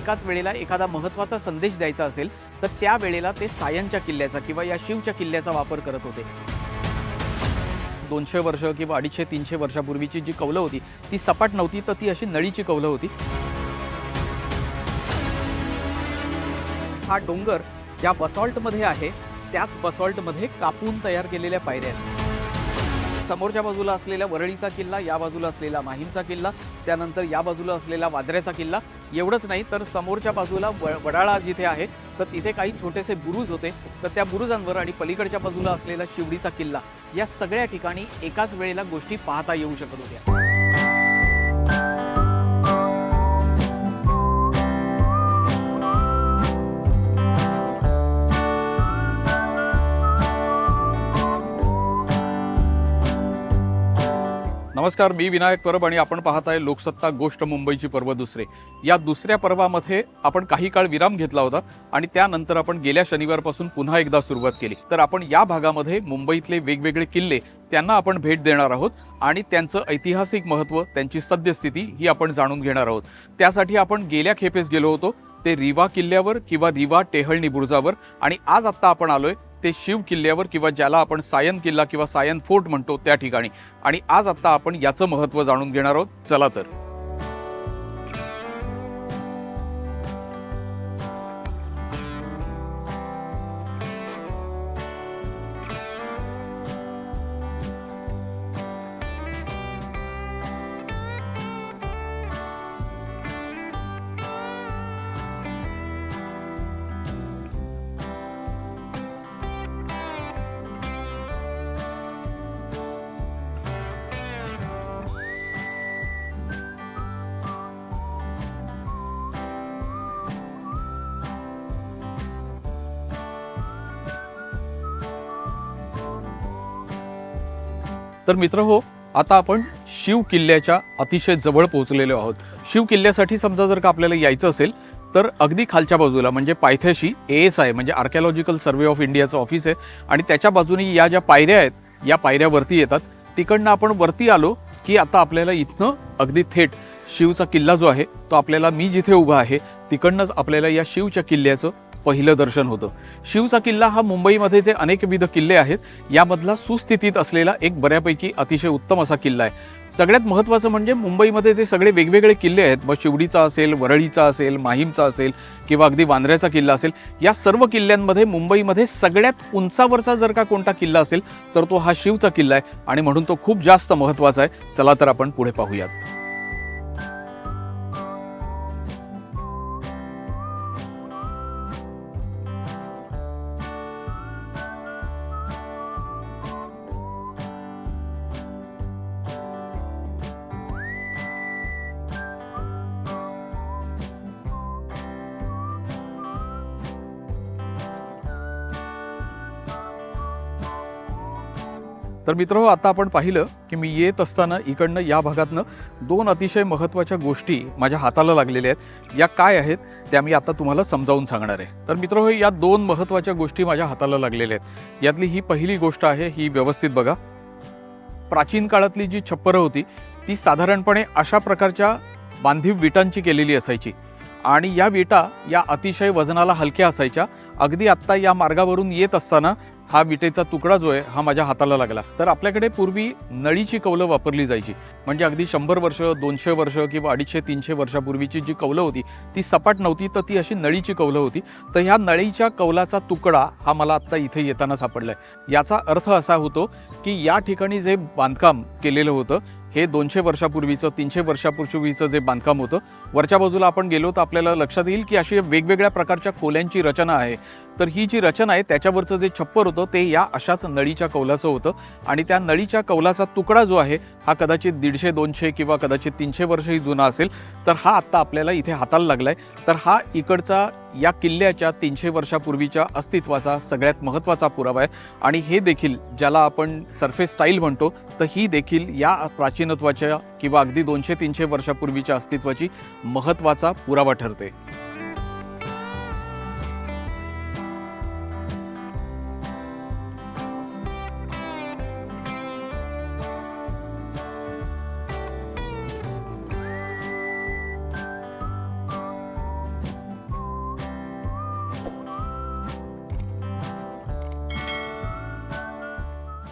एकाच वेळेला एखादा महत्त्वाचा संदेश द्यायचा असेल तर त्या वेळेला ते सायनच्या किल्ल्याचा किंवा या शिवच्या किल्ल्याचा वापर करत होते. दोनशे वर्ष किंवा अडीचशे तीनशे वर्षापूर्वीची जी कौलं होती ती सपाट नव्हती तर ती अशी नळीची कौलं होती. हा डोंगर ज्या बसॉल्टमध्ये आहे त्याच बसॉल्टमध्ये कापून तयार केलेल्या पायऱ्या आहेत. समोरच्या बाजूला असलेल्या वरळीचा किल्ला या बाजूला असलेला माहीमचा किल्ला त्यानंतर या बाजूला असलेला वादऱ्याचा किल्ला एवढंच नाही तर समोरच्या बाजूला वडाळा जिथे आहे तर तिथे काही छोटेसे बुरुज होते. तर त्या बुरुजांवर आणि पलीकडच्या बाजूला असलेला शिवडीचा किल्ला या सगळ्या ठिकाणी एकाच वेळेला गोष्टी पाहता येऊ शकत होत्या. नमस्कार मी विनायक परब आणि आपण पाहत आहे लोकसत्ता गोष्ट मुंबईची पर्व दुसरे. या दुसऱ्या पर्वामध्ये आपण काही काळ विराम घेतला होता आणि त्यानंतर आपण गेल्या शनिवारपासून पुन्हा एकदा सुरुवात केली. तर आपण या भागामध्ये मुंबईतले वेगवेगळे किल्ले त्यांना आपण भेट देणार आहोत आणि त्यांचं ऐतिहासिक महत्त्व त्यांची सद्यस्थिती ही आपण जाणून घेणार आहोत. त्यासाठी आपण गेल्या खेपेस गेलो होतो ते रिवा किल्ल्यावर किंवा रिवा टेहळणी बुरुजावर आणि आज आत्ता आपण आलोय ते शिव किल्ल्यावर किंवा ज्याला आपण सायन किल्ला किंवा सायन फोर्ट म्हणतो त्या ठिकाणी. आणि आज आत्ता आपण याचं महत्त्व जाणून घेणार आहोत. चला तर. तर मित्र हो आता आपण शिव किल्ल्याच्या अतिशय जवळ पोहोचलेलो आहोत. शिव किल्ल्यासाठी समजा जर का आपल्याला यायचं असेल तर अगदी खालच्या बाजूला म्हणजे पायथ्याशी ए एस आय म्हणजे आर्कॅलॉजिकल सर्वे ऑफ इंडियाचं ऑफिस आहे. आणि त्याच्या बाजूने या ज्या पायऱ्या आहेत या पायऱ्यावरती येतात. तिकडनं आपण वरती आलो की आता आपल्याला इथनं अगदी थेट शिवचा किल्ला जो आहे तो आपल्याला मी जिथे उभा आहे तिकडनंच आपल्याला या शिवच्या किल्ल्याचं पहिलं दर्शन होतं. शिवचा किल्ला हा मुंबईमध्ये जे अनेकविध किल्ले आहेत यामधला सुस्थितीत असलेला एक बऱ्यापैकी अतिशय उत्तम असा किल्ला आहे. सगळ्यात महत्त्वाचं म्हणजे मुंबईमध्ये जे सगळे वेगवेगळे किल्ले आहेत मग शिवडीचा असेल वरळीचा असेल माहीमचा असेल किंवा अगदी वांद्र्याचा किल्ला असेल या सर्व किल्ल्यांमध्ये मुंबईमध्ये सगळ्यात उंचावरचा जर का कोणता किल्ला असेल तर तो हा शिवचा किल्ला आहे आणि म्हणून तो खूप जास्त महत्त्वाचा आहे. चला तर आपण पुढे पाहूयात. तर मित्र आता आपण पाहिलं की मी येत असताना इकडनं या भागातनं दोन अतिशय महत्त्वाच्या गोष्टी माझ्या हाताला लागलेल्या आहेत. या काय आहेत त्या मी आता तुम्हाला समजावून सांगणार आहे. तर मित्र या दोन महत्त्वाच्या गोष्टी माझ्या हाताला लागलेल्या आहेत. यातली ही पहिली गोष्ट आहे ही व्यवस्थित बघा. प्राचीन काळातली जी छप्परं होती ती साधारणपणे अशा प्रकारच्या बांधीव विटांची केलेली असायची. आणि या विटा या अतिशय वजनाला हलक्या असायच्या. अगदी आत्ता या मार्गावरून येत असताना हा विटेचा तुकडा जो आहे हा माझ्या हाताला लागला. तर आपल्याकडे पूर्वी नळीची कौलं वापरली जायची. म्हणजे अगदी शंभर वर्ष दोनशे वर्ष किंवा अडीचशे तीनशे वर्षापूर्वीची जी कौलं होती ती सपाट नव्हती तर ती अशी नळीची कौलं होती. तर ह्या नळीच्या कौलाचा तुकडा हा मला आत्ता इथे येताना सापडला आहे याचा अर्थ असा होतो की या ठिकाणी जे बांधकाम केलेलं होतं हे दोनशे वर्षापूर्वीचं तीनशे वर्षापूर्वीचं जे बांधकाम होतं वरच्या बाजूला आपण गेलो तर आपल्याला लक्षात येईल की अशी वेगवेगळ्या प्रकारच्या खोल्यांची रचना आहे. तर ही जी रचना आहे त्याच्यावरचं जे छप्पर होतं ते या अशाच नळीच्या कौलाचं होतं. आणि त्या नळीच्या कौलाचा तुकडा जो आहे हा कदाचित दीडशे दोनशे किंवा कदाचित तीनशे वर्षही जुना असेल. तर हा आत्ता आपल्याला इथे हाताला लागला आहे तर हा इकडचा या किल्ल्याच्या तीनशे वर्षापूर्वीच्या अस्तित्वाचा सगळ्यात महत्त्वाचा पुरावा आहे. आणि हे देखील ज्याला आपण सरफेस स्टाईल म्हणतो तर ही देखील या प्राचीनत्वाच्या किंवा अगदी दोनशे तीनशे वर्षापूर्वीच्या अस्तित्वाची महत्त्वाचा पुरावा ठरते.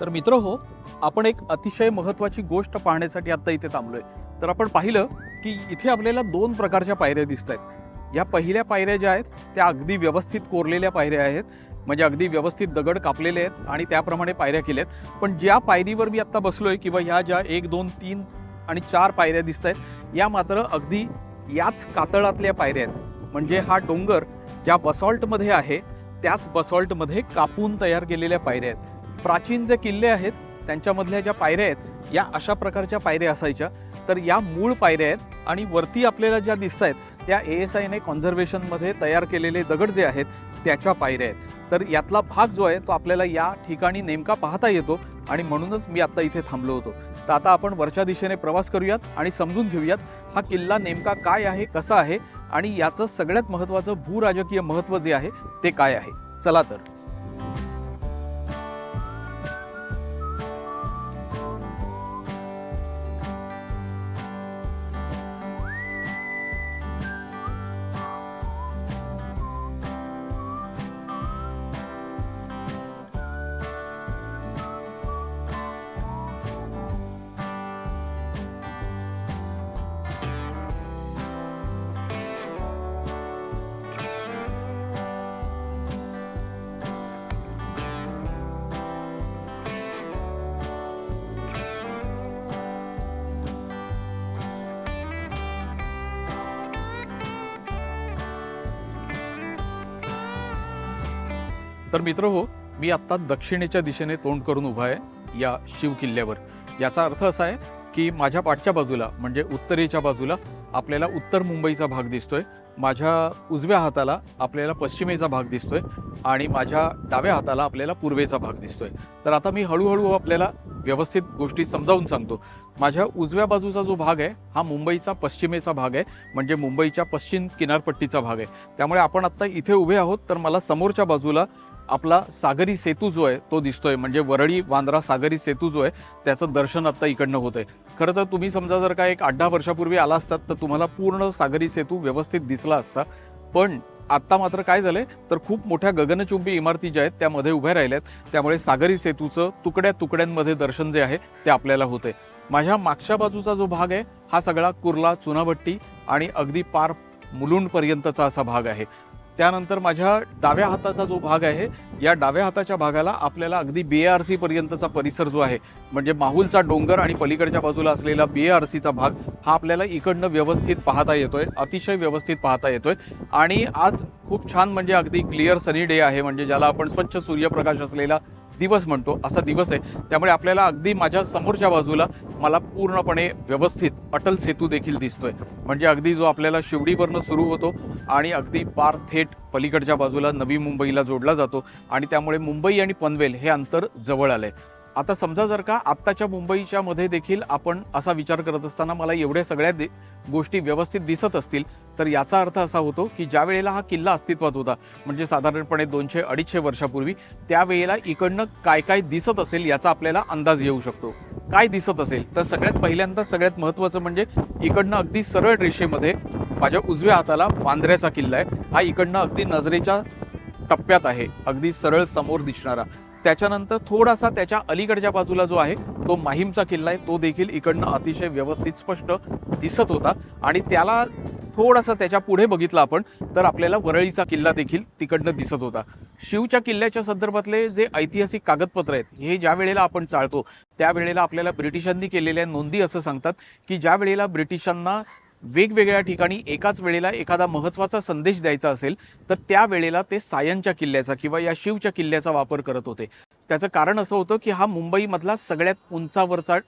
तर मित्र हो आपण एक अतिशय महत्त्वाची गोष्ट पाहण्यासाठी आता इथे थांबलोय. तर आपण पाहिलं की इथे आपल्याला दोन प्रकारच्या पायऱ्या दिसत आहेत. या पहिल्या पायऱ्या ज्या आहेत त्या अगदी व्यवस्थित कोरलेल्या पायऱ्या आहेत. म्हणजे अगदी व्यवस्थित दगड कापलेले आहेत आणि त्याप्रमाणे पायऱ्या केल्या आहेत. पण ज्या पायरीवर मी आत्ता बसलो आहे किंवा ह्या ज्या एक दोन तीन आणि चार पायऱ्या दिसत आहेत या मात्र अगदी याच कातळातल्या पायऱ्या आहेत. म्हणजे हा डोंगर ज्या बसॉल्टमध्ये आहे त्याच बसॉल्टमध्ये कापून तयार केलेल्या पायऱ्या आहेत. प्राचीन जे किल्ले आहेत त्यांच्यामधल्या ज्या पायऱ्या आहेत या अशा प्रकारच्या पायऱ्या असायच्या. तर या मूळ पायऱ्या आहेत आणि वरती आपल्याला ज्या दिसत आहेत त्या ए एस आयने कॉन्झर्वेशनमध्ये तयार केलेले दगड जे आहेत त्याच्या पायऱ्या आहेत. तर यातला भाग जो आहे तो आपल्याला या ठिकाणी नेमका पाहता येतो आणि म्हणूनच मी आत्ता इथे थांबलो होतो. तर आता आपण वरच्या दिशेने प्रवास करूयात आणि समजून घेऊयात हा किल्ला नेमका काय आहे कसा आहे आणि याचं सगळ्यात महत्त्वाचं भूराजकीय महत्त्व जे आहे ते काय आहे. चला तर. तर मित्र हो मी आत्ता दक्षिणेच्या दिशेने तोंड करून उभा आहे या शिव किल्ल्यावर. याचा अर्थ असा आहे की माझ्या पाठच्या बाजूला म्हणजे उत्तरेच्या बाजूला आपल्याला उत्तर मुंबईचा भाग दिसतोय. माझ्या उजव्या हाताला आपल्याला पश्चिमेचा भाग दिसतोय आणि माझ्या डाव्या हाताला आपल्याला पूर्वेचा भाग दिसतोय. तर आता मी हळूहळू आपल्याला व्यवस्थित गोष्टी समजावून सांगतो. माझ्या उजव्या बाजूचा जो भाग आहे हा मुंबईचा पश्चिमेचा भाग आहे म्हणजे मुंबईच्या पश्चिम किनारपट्टीचा भाग आहे. त्यामुळे आपण आत्ता इथे उभे आहोत तर मला समोरच्या बाजूला आपला सागरी सेतू जो आहे तो दिसतोय. म्हणजे वरळी वांद्रा सागरी सेतू जो आहे त्याचं दर्शन आत्ता इकडनं होतंय. खरं तर तुम्ही समजा जर का एक आठ दहा वर्षापूर्वी आला असतात तर तुम्हाला पूर्ण सागरी सेतू व्यवस्थित दिसला असता. पण आत्ता मात्र काय झालंय तर खूप मोठ्या गगनचुंबी इमारती ज्या आहेत त्यामध्ये उभ्या राहिल्यात. त्यामुळे सागरी सेतूचं तुकड्या तुकड्यांमध्ये दर्शन जे आहे ते आपल्याला होते माझ्या मागच्या बाजूचा जो भाग आहे हा सगळा कुर्ला चुनाभट्टी आणि अगदी पार मुलुंडपर्यंतचा असा भाग आहे. त्यानंतर माझ्या डाव्या हाताचा जो भाग आहे या डाव्या हाताच्या भागाला आपल्याला अगदी बी आर सी पर्यंतचा परिसर जो आहे म्हणजे माहुलचा डोंगर आणि पलीकडच्या बाजूला असलेला बी आर सीचा भाग हा आपल्याला इकडनं व्यवस्थित पाहता येतोय अतिशय व्यवस्थित पाहता येतोय. आणि आज खूप छान म्हणजे अगदी क्लिअर सनी डे आहे म्हणजे ज्याला आपण स्वच्छ सूर्यप्रकाश असलेला दिवस म्हणतो असा दिवस आहे. त्यामुळे आपल्याला अगदी माझ्या समोरच्या बाजूला मला पूर्णपणे व्यवस्थित अटल सेतू देखील दिसतोय. म्हणजे अगदी जो आपल्याला शिवडीवरनं सुरू होतो आणि अगदी पार थेट पलीकडच्या बाजूला नवी मुंबईला जोडला जातो आणि त्यामुळे मुंबई आणि पनवेल हे अंतर जवळ आलं आहे आता समजा जर का आत्ताच्या मुंबईच्या मध्ये देखील आपण असा विचार करत असताना मला एवढ्या सगळ्या दे- गोष्टी व्यवस्थित दिसत असतील तर याचा अर्थ असा होतो की ज्या वेळेला हा किल्ला अस्तित्वात होता म्हणजे साधारणपणे दोनशे अडीचशे वर्षापूर्वी त्यावेळेला इकडनं काय काय दिसत असेल याचा आपल्याला अंदाज येऊ शकतो. काय दिसत असेल? तर सगळ्यात पहिल्यांदा सगळ्यात महत्त्वाचं म्हणजे इकडनं अगदी सरळ रेषेमध्ये माझ्या उजव्या हाताला वांद्र्याचा किल्ला आहे. हा इकडनं अगदी नजरेच्या टप्प्यात आहे. अगदी सरळ समोर दिसणारा. त्याच्यानंतर थोडासा त्याच्या अलीकडच्या बाजूला जो आहे तो माहीमचा किल्ला आहे तो देखील इकडनं अतिशय व्यवस्थित स्पष्ट दिसत होता. आणि त्याला थोडासा त्याच्या पुढे बघितलं आपण तर आपल्याला वरळीचा किल्ला देखील तिकडनं दिसत होता. शिवच्या किल्ल्याच्या संदर्भातले जे ऐतिहासिक कागदपत्र आहेत हे ज्या वेळेला आपण चाळतो त्यावेळेला आपल्याला ब्रिटिशांनी केलेल्या नोंदी असं सांगतात की ज्या वेळेला ब्रिटिशांना वेगवेगळ्या ठिकाणी एकाच वेळेला एखादा महत्त्वाचा संदेश द्यायचा असेल तर त्या वेळेला ते सायनच्या किल्ल्याचा किंवा या शिवच्या किल्ल्याचा वापर करत होते. त्याचं कारण असं होतं की हा मुंबईमधला सगळ्यात उंचावरचा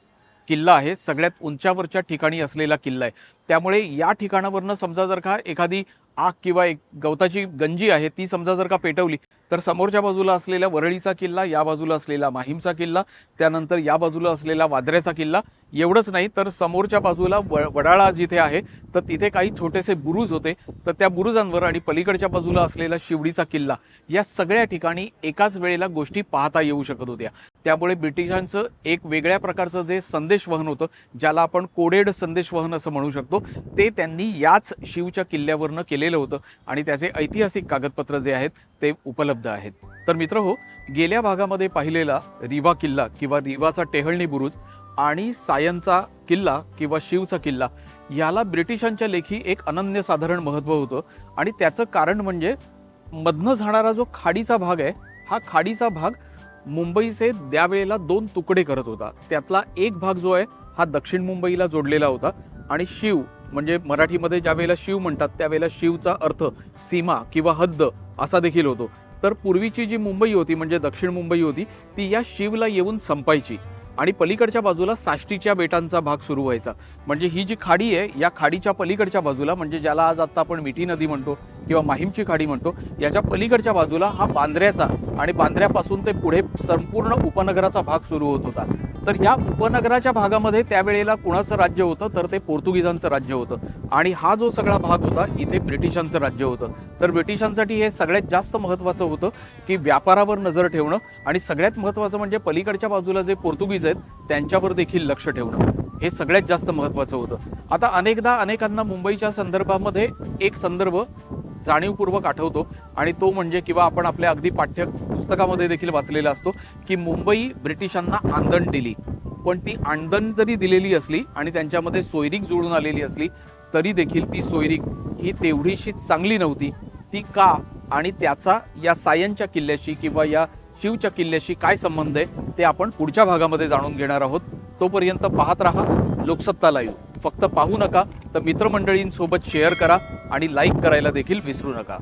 किल्ला आहे सगळ्यात उंचावरच्या ठिकाणी असलेला किल्ला आहे. त्यामुळे या ठिकाणावरनं समजा जर का एखादी आग किंवा एक गवताची गंजी आहे ती समजा जर का पेटवली तर समोरच्या बाजूला असलेल्या वरळीचा किल्ला या बाजूला असलेला माहीमचा किल्ला त्यानंतर या बाजूला असलेला वादऱ्याचा किल्ला एवढंच नाही तर समोरच्या बाजूला व वडाळा जिथे आहे तर तिथे काही छोटेसे बुरुज होते. तर त्या बुरुजांवर आणि पलीकडच्या बाजूला असलेला शिवडीचा किल्ला या सगळ्या ठिकाणी एकाच वेळेला गोष्टी पाहता येऊ शकत होत्या. त्यामुळे ब्रिटिशांचं एक वेगळ्या प्रकारचं जे संदेशवहन होतं ज्याला आपण कोडेड संदेशवहन असं म्हणू शकतो ते त्यांनी याच शिवच्या किल्ल्यावरनं केलेलं होतं आणि त्याचे ऐतिहासिक कागदपत्र जे आहेत ते उपलब्ध आहेत. तर मित्र हो गेल्या भागामध्ये पाहिलेला रिवा किल्ला किंवा रिवाचा टेहळणी बुरुज आणि सायनचा किल्ला किंवा शिवचा किल्ला याला ब्रिटिशांच्या लेखी एक अनन्यसाधारण महत्त्व होतं आणि त्याचं कारण म्हणजे मधनं जाणारा जो खाडीचा भाग आहे हा खाडीचा भाग मुंबईचे त्यावेळेला दोन तुकडे करत होता. त्यातला एक भाग जो आहे हा दक्षिण मुंबईला जोडलेला होता. आणि शिव म्हणजे मराठीमध्ये ज्या वेळेला शिव म्हणतात त्यावेळेला शिवचा अर्थ सीमा किंवा हद्द असा देखील होतो. तर पूर्वीची जी मुंबई होती म्हणजे दक्षिण मुंबई होती ती या शिवला येऊन संपायची. आणि पलीकडच्या बाजूला साष्टीच्या बेटांचा भाग सुरू व्हायचा. म्हणजे ही जी खाडी आहे या खाडीच्या पलीकडच्या बाजूला म्हणजे ज्याला आज आता आपण मिठी नदी म्हणतो किंवा माहीमची खाडी म्हणतो याच्या पलीकडच्या बाजूला हा बांद्र्याचा आणि बांद्र्यापासून ते पुढे संपूर्ण उपनगराचा भाग सुरू होत होता. तर या उपनगराच्या भागामध्ये त्यावेळेला कुणाचं राज्य होतं? तर ते पोर्तुगीजांचं राज्य होतं. आणि हा जो सगळा भाग होता इथे ब्रिटिशांचं राज्य होतं. तर ब्रिटिशांसाठी हे सगळ्यात जास्त महत्त्वाचं होतं की व्यापारावर नजर ठेवणं आणि सगळ्यात महत्त्वाचं म्हणजे पलीकडच्या बाजूला जे पोर्तुगीज आहेत त्यांच्यावर देखील लक्ष ठेवणं. हे सगळ्यात जास्त महत्त्वाचं होतं. आता अनेकदा अनेकांना मुंबईच्या संदर्भामध्ये एक संदर्भ जाणीवपूर्वक आठवतो आणि तो म्हणजे किंवा आपण आपल्या अगदी पाठ्य पुस्तकामध्ये देखील वाचलेला असतो की मुंबई ब्रिटिशांना आंदण दिली. पण ती आंदण जरी दिलेली असली आणि त्यांच्यामध्ये सोयरीक जुळून आलेली असली तरी देखील ती सोयरीक ही तेवढीशी चांगली नव्हती. ती का आणि त्याचा या सायनच्या किल्ल्याशी किंवा या शिवच्या किल्ल्याशी काय संबंध आहे ते आपण पुढच्या भागामध्ये जाणून घेणार आहोत. तोपर्यंत पाहत राहा लोकसत्ता लाईव्ह फक्त पाहू नका तर मित्रमंडळींसोबत शेअर करा आणि लाईक करायला देखील विसरू नका.